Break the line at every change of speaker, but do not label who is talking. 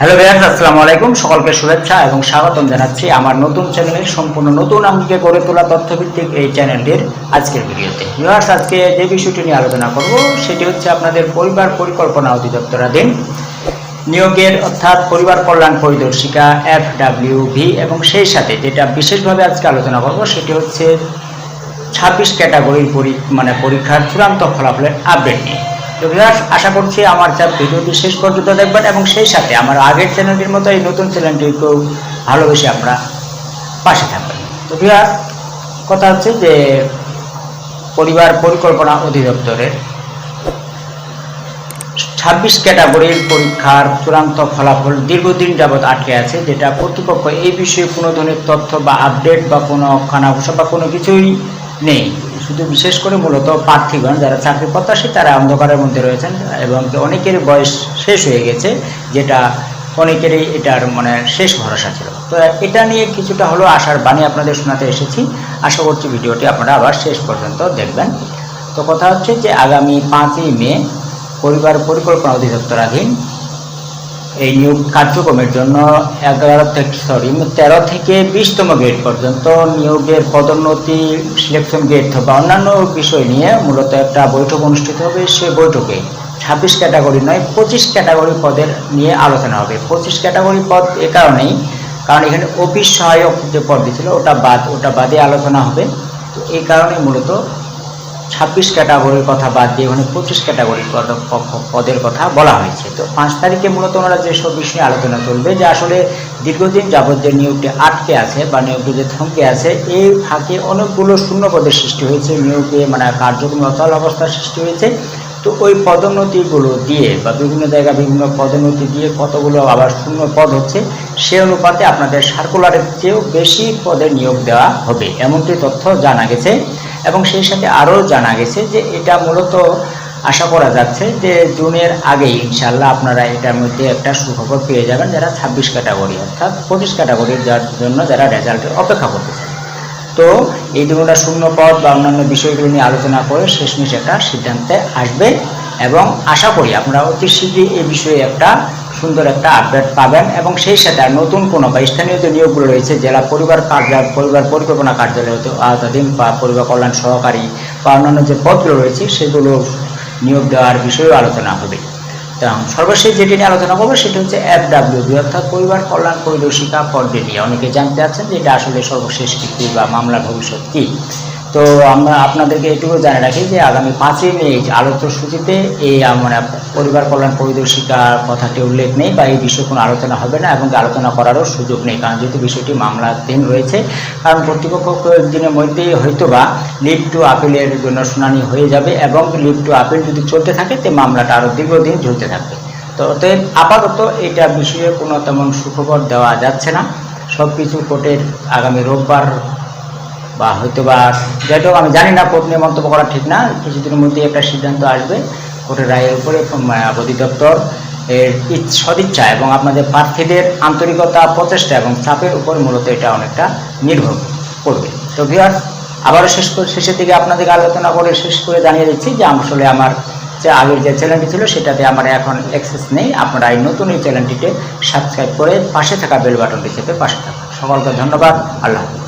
Hello ভাইয়াস আসসালামু আলাইকুম। সকলকে শুভেচ্ছা এবং স্বাগতম জানাচ্ছি আমার নতুন চ্যানেলের সম্পূর্ণ নতুন আঙ্গিকে গড়ে তোলা তথ্যভিত্তিক এই চ্যানেলটির আজকের ভিডিওতে। ভিউয়ার্স আজকে যে বিষয়টি নিয়ে আলোচনা করব, সেটি হচ্ছে আপনাদের পরিবার পরিকল্পনা অধিদপ্তরাধীন নিয়োগের অর্থাৎ পরিবার কল্যাণ পরিদর্শিকা এফ ডাব্লিউ ভি এবং সেই সাথে যেটা বিশেষভাবে আজকে আলোচনা করব, সেটি হচ্ছে ছাব্বিশ ক্যাটাগরির মানে পরীক্ষার চূড়ান্ত ফলাফলের আপডেট নিয়ে। তো ভিউয়ার্স আশা করছি আমার যা ভিডিওটি শেষ পর্যন্ত দেখবেন এবং সেই সাথে আমার আগের চ্যানেলটির মতো এই নতুন চ্যানেলটিকেও ভালোবেসে আমরা পাশে থাকবেন। তো ভিউয়ার্স কথা হচ্ছে যে পরিবার পরিকল্পনা অধিদপ্তরের ছাব্বিশ ক্যাটাগরির পরীক্ষার চূড়ান্ত ফলাফল দীর্ঘদিন যাবৎ আটকে আছে, যেটা কর্তৃপক্ষ এই বিষয়ে কোনো ধরনের তথ্য বা আপডেট বা কোনো খানাঘোষা বা কোনো কিছুই নেই। শুধু বিশেষ করে মূলত প্রার্থীগণ যারা চাকরি প্রত্যাশী, তারা অন্ধকারের মধ্যে রয়েছেন এবং অনেকের বয়স শেষ হয়ে গেছে, যেটা অনেকেরই এটার মানে শেষ ভরসা ছিল। তো এটা নিয়ে কিছুটা হলো আশার বাণী আপনাদের শোনাতে এসেছি। আশা করছি ভিডিওটি আপনারা আবার শেষ পর্যন্ত দেখবেন। তো কথা হচ্ছে যে আগামী পাঁচই মে পরিবার পরিকল্পনা অধিদপ্তরাধীন এই নিয়োগ কার্যক্রমের জন্য এগারো থেকে সরি তেরো থেকে বিশতম গ্রেড পর্যন্ত নিয়োগের পদোন্নতি সিলেকশন গ্রেড বা অন্যান্য বিষয় নিয়ে মূলত একটা বৈঠক অনুষ্ঠিত হবে। সে বৈঠকে ছাব্বিশ ক্যাটাগরি নয়, পঁচিশ ক্যাটাগরি পদের নিয়ে আলোচনা হবে। পঁচিশ ক্যাটাগরি পদ এ কারণেই, কারণ এখানে অফিস সহায়ক যে পদ ছিল ওটা বাদ, ওটা বাদে আলোচনা হবে। তো এই কারণে মূলত ছাব্বিশ ক্যাটাগরির কথা বাদ দিয়ে ওখানে পঁচিশ ক্যাটাগরির পদের কথা বলা হয়েছে। তো পাঁচ তারিখে মূলত ওনারা যেসব বিষয়ে আলোচনা চলবে যে আসলে দীর্ঘদিন যাবত যে নিয়োগটি আটকে আছে বা নিয়োগটি যে থমকে আছে এই ফাঁকে অনেকগুলো শূন্য পদের সৃষ্টি হয়েছে, নিয়োগে মানে কার্যক্রম অচল অবস্থার সৃষ্টি হয়েছে। তো ওই পদোন্নতিগুলো দিয়ে বা বিভিন্ন জায়গায় বিভিন্ন পদোন্নতি দিয়ে কতগুলো আবার শূন্য পদ হচ্ছে, সে অনুপাতে আপনাদের সার্কুলারের চেয়েও বেশি পদে নিয়োগ দেওয়া হবে। এমনটি তথ্য জানা গেছে। এবং সেই সাথে আরও জানা গেছে যে এটা মূলত আশা করা যাচ্ছে যে জুনের আগেই ইনশাল্লাহ আপনারা এটার মধ্যে একটা সুখবর পেয়ে যাবেন যারা ছাব্বিশ ক্যাটাগরি, অর্থাৎ পঁচিশ ক্যাটাগরির যার জন্য যারা রেজাল্টের অপেক্ষা করতেছেন তো এই দুটা শূন্য পদ বা অন্যান্য বিষয়গুলো নিয়ে আলোচনা করে শেষমেশ একটা সিদ্ধান্তে আসবে এবং আশা করি আপনারা অতি শীঘ্রই এই বিষয়ে একটা সুন্দর একটা আপডেট পাবেন এবং সেই সাথে আর নতুন কোনো বা স্থানীয় যে নিয়োগগুলো রয়েছে, জেলা পরিবার কার্যালয় পরিবার পরিকল্পনা কার্যালয় আওতাধীন বা পরিবার কল্যাণ সহকারী বা অন্যান্য যে পদগুলো রয়েছে, সেগুলো নিয়োগ দেওয়ার বিষয়েও আলোচনা হবে। সর্বশেষ যেটি নিয়ে আলোচনা করব, সেটি হচ্ছে এফ অর্থাৎ পরিবার কল্যাণ পরিদর্শিকা পদটি নিয়ে। অনেকে জানতে চাচ্ছেন যে এটা আসলে সর্বশেষ কী বা মামলার ভবিষ্যৎ কী। তো আমরা আপনাদেরকে এটুকু জানিয়ে রাখি যে আগামী পাঁচই মে আলোচ্য সূচিতে এই মানে পরিবার কল্যাণ পরিদর্শিকার কথাটি উল্লেখ নেই বা এই বিষয়ে কোনো আলোচনা হবে না এবং আলোচনা করারও সুযোগ নেই। কারণ যেহেতু বিষয়টি মামলাধীন রয়েছে, কারণ কর্তৃপক্ষ কয়েকদিনের মধ্যেই হয়তো বা লিভ টু আপিলের জন্য শুনানি হয়ে যাবে এবং লিভ টু আপিল যদি চলতে থাকে, তে মামলাটা আরও দীর্ঘদিন ঝুলতে থাকবে। তো অতএব আপাতত এটা বিষয়ে কোনো তেমন সুখবর দেওয়া যাচ্ছে না। সব কিছু কোর্টের আগামী রোববার বা হয়তো বা যাই হোক, আমি জানি না কোর্ট নিয়ে মন্তব্য করা ঠিক না। কিছুদিনের মধ্যে একটা সিদ্ধান্ত আসবে কোর্টের রায়ের উপরে অধিদপ্তর এর সদিচ্ছা এবং আপনাদের প্রার্থীদের আন্তরিকতা, প্রচেষ্টা এবং চাপের উপর মূলত এটা অনেকটা নির্ভর করবে। তো ভিউয়ার্স আবারও শেষ শেষের দিকে আপনাদেরকে আলোচনা করে শেষ করে জানিয়ে দিচ্ছি যে আসলে আমার যে আগের যে চ্যানেলটি ছিল, সেটাতে আমার এখন অ্যাক্সেস নেই। আপনারা এই নতুন এই চ্যানেলটিতে সাবস্ক্রাইব করে পাশে থাকা বেল বাটনটি চেপে পাশে থাকুন। সকলকে ধন্যবাদ। আল্লাহ হাফেজ।